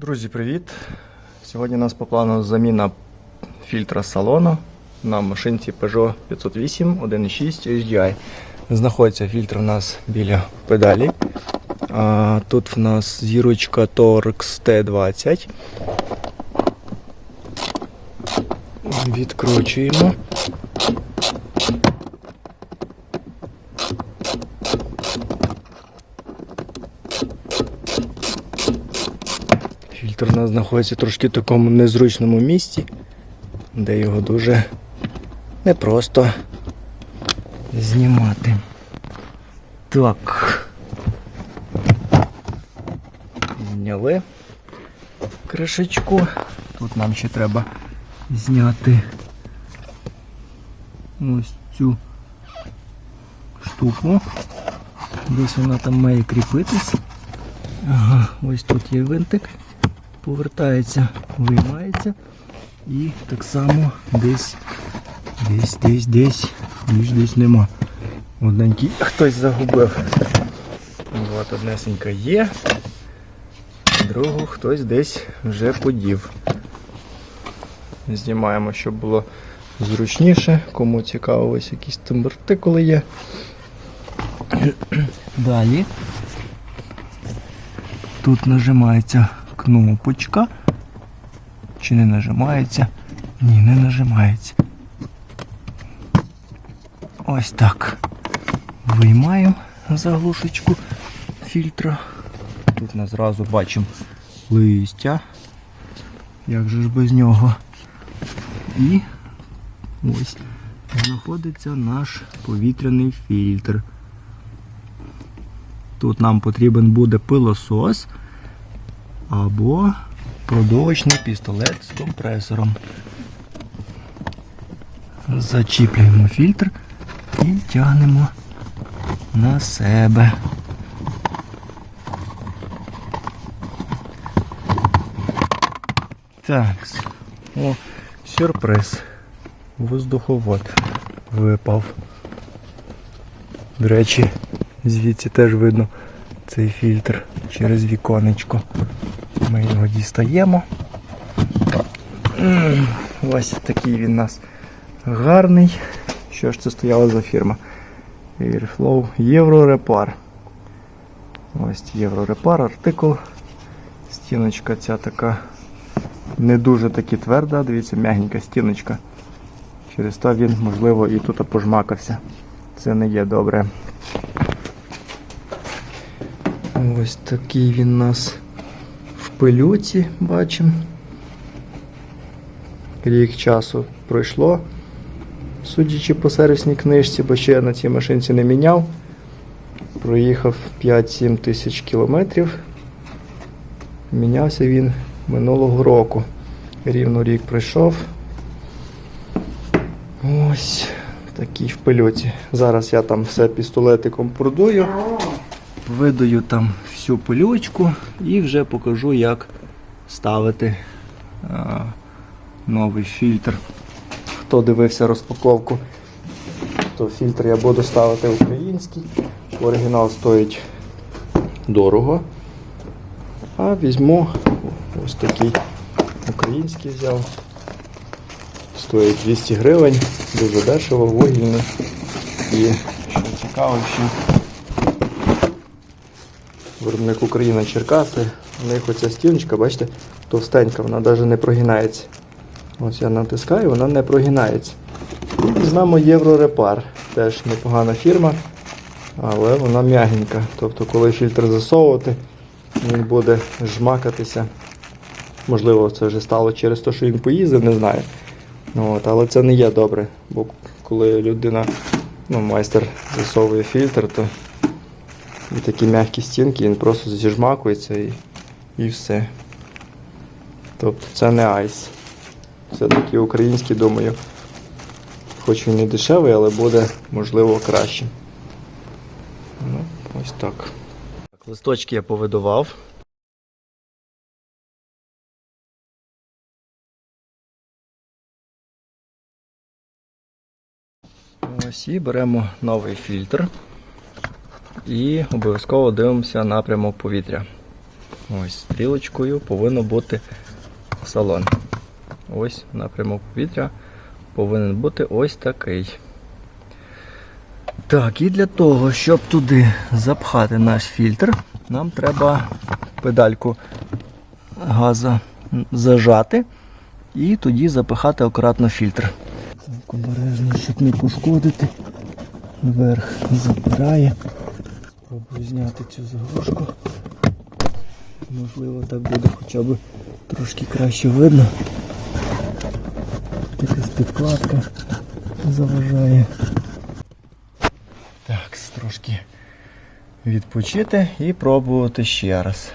Друзі, привіт! Сьогодні у нас по плану заміна фільтра салону на машинці Peugeot 508 1.6 HDI. Знаходиться фільтр у нас біля педалі. А, тут в нас зірочка Torx T20. Відкручуємо. Фільтр у нас знаходиться трошки в такому незручному місці, де його дуже непросто знімати. Так. Зняли кришечку. Тут нам ще треба зняти ось цю штуку. Десь вона там має кріпитись. Ага, ось тут є винтик повертається, виймається і так само десь, десь, десь, десь, ніж десь нема. Одненький хтось загубив. От однесенька є, другу хтось десь вже подів. Знімаємо, щоб було зручніше, кому цікаво, ось якісь там артикули є. Далі. Тут нажимається кнопочка. Чи не нажимається? Ні, не нажимається. Ось так. Виймаю заглушечку фільтра. Тут ми зразу бачимо листя. Як же ж без нього? І ось знаходиться наш повітряний фільтр. Тут нам потрібен буде пилосос або продовочний пістолет з компресором. Зачіплюємо фільтр і тягнемо на себе. Так, о, сюрприз. Воздуховод випав. До речі, звідси теж видно цей фільтр через віконечко. Ми його дістаємо. Ось такий він у нас гарний. Що ж це стояла за фірма? Airflow Єврорепар. Ось Єврорепар, артикул. Стіночка ця така не дуже таки тверда, дивіться, м'ягенька стіночка. Через то він, можливо, і тут пожмакався. Це не є добре. Ось такий він нас в пилюці бачимо. Рік часу пройшло, судячи по сервісній книжці, бо ще я на цій машинці не міняв. Проїхав 5-7 тисяч кілометрів. Мінявся він минулого року. Рівно рік пройшов. Ось такий в пильоті. Зараз я там все пістолетиком продую. Видаю там всю пилючку і вже покажу, як ставити а, новий фільтр. Хто дивився розпаковку, то фільтр я буду ставити український. Оригінал стоїть дорого. А візьму ось такий український взяв. Стоїть 200 гривень, дуже дешево, вугільний. І що цікаво, що виробник Україна Черкаси. У них оця стіночка, бачите, товстенька, вона навіть не прогинається. Ось я натискаю, вона не прогинається. І візьмемо Єврорепар. Теж непогана фірма, але вона м'ягенька. Тобто, коли фільтр засовувати, він буде жмакатися. Можливо, це вже стало через те, що він поїздив, не знаю. От, але це не є добре, бо коли людина, ну, майстер засовує фільтр, то і такі м'які стінки, він просто зіжмакується і, і все. Тобто це не айс. Це такий український, думаю. Хоч він і дешевий, але буде можливо краще. Ну, ось так. так. Листочки я повидував. Ось і беремо новий фільтр і обов'язково дивимося напрямок повітря. Ось стрілочкою повинно бути салон. Ось напрямок повітря повинен бути ось такий. Так, і для того, щоб туди запхати наш фільтр, нам треба педальку газа зажати і тоді запихати акуратно фільтр. Так, обережно, щоб не пошкодити. Вверх запирає. Спробую зняти цю заглушку. Можливо, так буде хоча б трошки краще видно. Якась підкладка заважає. Так, трошки відпочити і пробувати ще раз.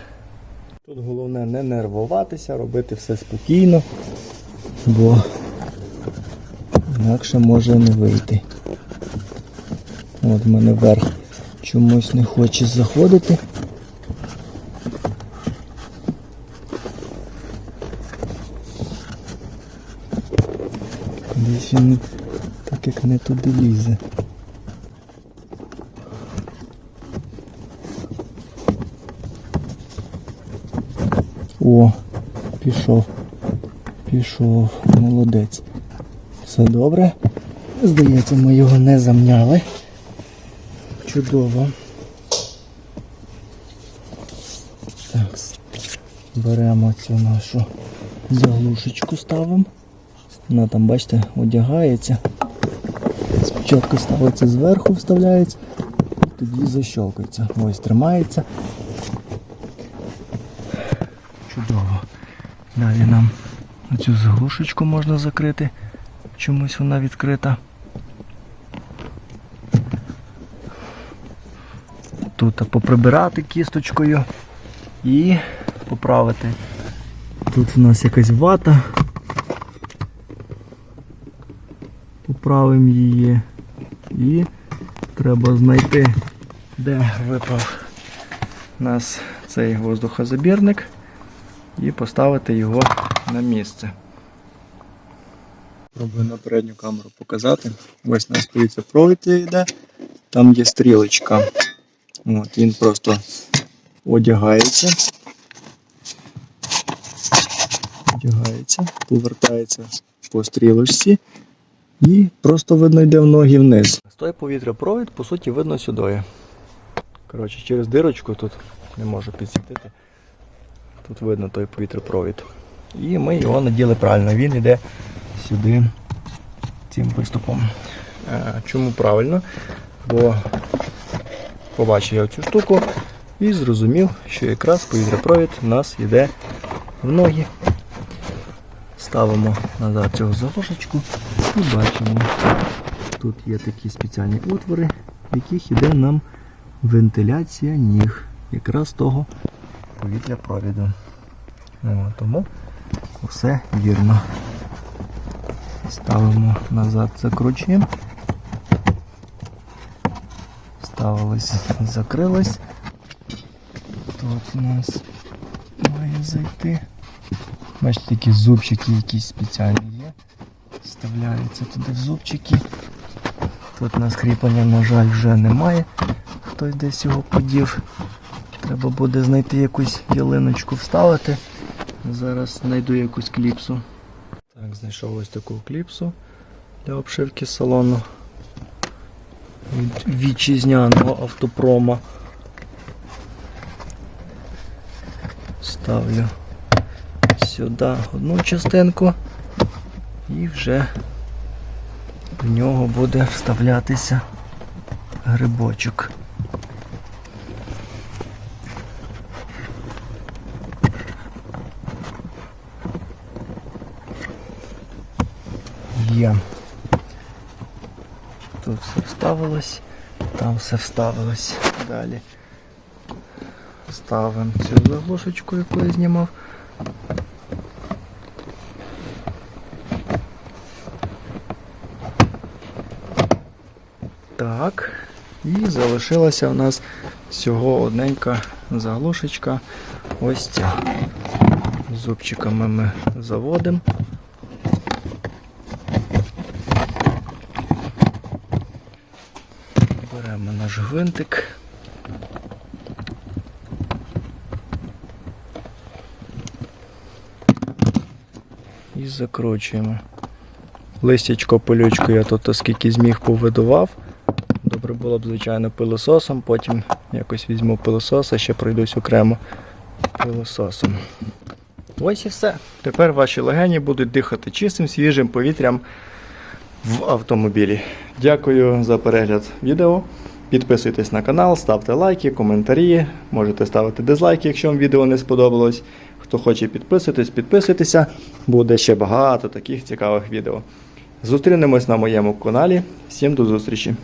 Тут головне не нервуватися, робити все спокійно, бо інакше може не вийти. От в мене верх чомусь не хоче заходити. Десь він так як не туди лізе. О, пішов. Пішов. Молодець. Все добре. Здається, ми його не замняли. Чудово. Так. Беремо цю нашу заглушечку ставимо. Вона там, бачите, одягається. Спочатку ставиться зверху, вставляється, і тоді защелкується. Ось тримається. Чудово. Далі нам цю заглушечку можна закрити. Чомусь вона відкрита. Тут поприбирати кісточкою і поправити. Тут у нас якась вата. Поправимо її. І треба знайти, де випав у нас цей воздухозабірник і поставити його на місце. Пробую на передню камеру показати. Ось у нас стоїться провід йде, там є стрілочка. От, він просто одягається. Одягається, повертається по стрілочці і просто видно йде в ноги вниз. Той повітряпровід, по суті, видно сюди. Коротше, через дирочку тут не можу підсвітити. Тут видно той повітряпровід. І ми його наділи правильно. Він йде сюди цим виступом. Е, Чому правильно? Бо побачив я цю штуку і зрозумів, що якраз повітряпровід у нас йде в ноги. Ставимо назад цього заглушечку і бачимо. Тут є такі спеціальні отвори, в яких йде нам вентиляція ніг. Якраз того повітряпровіду. О, тому все вірно. Ставимо назад, закручуємо. Ставилось, закрилось. Тут у нас має зайти. Бачите, такі зубчики якісь спеціальні є. Вставляються туди в зубчики. Тут у нас кріплення, на жаль, вже немає. Хтось десь його подів. Треба буде знайти якусь ялиночку вставити. Зараз знайду якусь кліпсу. Так, знайшов ось таку кліпсу для обшивки салону від вітчизняного автопрома. Ставлю сюди одну частинку і вже в нього буде вставлятися грибочок. Є. Тут все вставилось, там все вставилось. Далі ставимо цю заглушечку, яку я знімав. Так. І залишилася у нас всього одненька заглушечка. Ось ця. Зубчиками ми заводимо. теж гвинтик. І закручуємо. Листячко пилючку я тут оскільки зміг повидував. Добре було б, звичайно, пилососом, потім якось візьму пилососа, ще пройдусь окремо пилососом. Ось і все. Тепер ваші легені будуть дихати чистим, свіжим повітрям в автомобілі. Дякую за перегляд відео. Підписуйтесь на канал, ставте лайки, коментарі. Можете ставити дизлайки, якщо вам відео не сподобалось. Хто хоче підписуйтесь, підписуйтеся. Буде ще багато таких цікавих відео. Зустрінемось на моєму каналі. Всім до зустрічі!